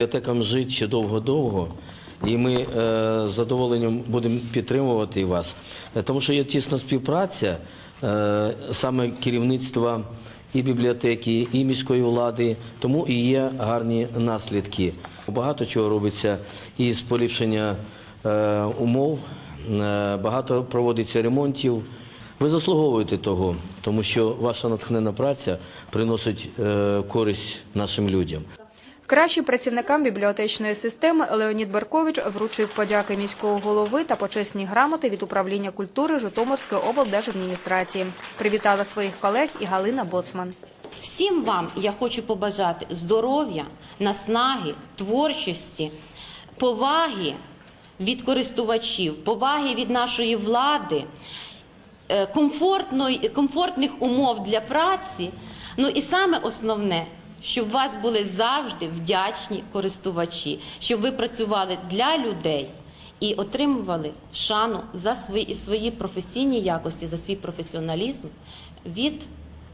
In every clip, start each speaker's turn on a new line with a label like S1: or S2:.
S1: Бібліотекам жити ще довго-довго, і ми е, з задоволенням будемо підтримувати вас, Е, тому що є тісна співпраця е, саме керівництва і бібліотеки, і міської влади, тому і є гарні наслідки. Багато чого робиться із поліпшення е, умов, е, багато проводиться ремонтів. Ви заслуговуєте того, тому що ваша натхненна праця приносить е, користь нашим людям.
S2: Кращим працівникам бібліотечної системи Леонід Беркович вручив подяки міського голови та почесні грамоти від управління культури Житомирської облдержадміністрації. Привітала своїх колег і Галина Боцман.
S3: Всім вам я хочу побажати здоров'я, наснаги, творчості, поваги від користувачів, поваги від нашої влади, е, комфортної, комфортних умов для праці. Ну і саме основне, щоб у вас були завжди вдячні користувачі, щоб ви працювали для людей. І отримували шану за свої, свої професійні якості, за свій професіоналізм від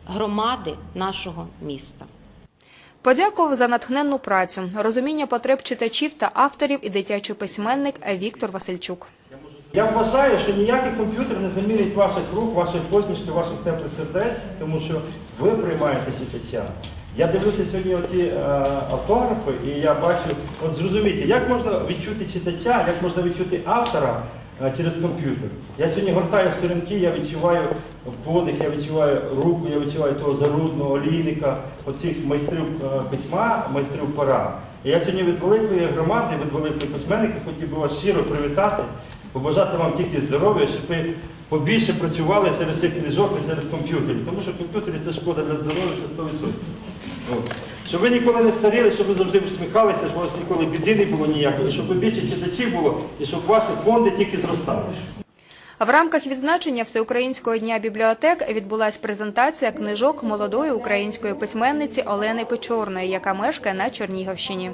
S3: громади нашого міста.
S2: Подякував за натхненну працю, розуміння потреб читачів та авторів і дитячий письменник Віктор Васильчук.
S4: Я вважаю, що ніякий комп'ютер не замінить ваших рук, вашої посмішки, ваших теплих сердець, тому що ви приймаєте читача. Я дивлюся сьогодні оці е, автографи, і я бачу, от зрозумійте, як можна відчути читача, як можна відчути автора е, через комп'ютер. Я сьогодні гортаю сторінки, я відчуваю подих, я відчуваю руку, я відчуваю того зарудного олійника, оцих майстрів е, письма, майстрів пера. І я сьогодні від великої громади, від великої письменника хотів би вас щиро привітати, побажати вам тільки здоров'я, щоб ви побільше працювали серед цих книжок і серед комп'ютерів. Тому що комп'ютери це шкода для здоров'я, це 100%. Щоб ви ніколи не старіли, щоб ви завжди усміхалися, щоб у вас ніколи біди не було ніякої, щоб більше читачів було і щоб ваші фонди тільки зростали.
S2: В рамках відзначення Всеукраїнського дня бібліотек відбулася презентація книжок молодої української письменниці Олени Печорної, яка мешкає на Чернігівщині.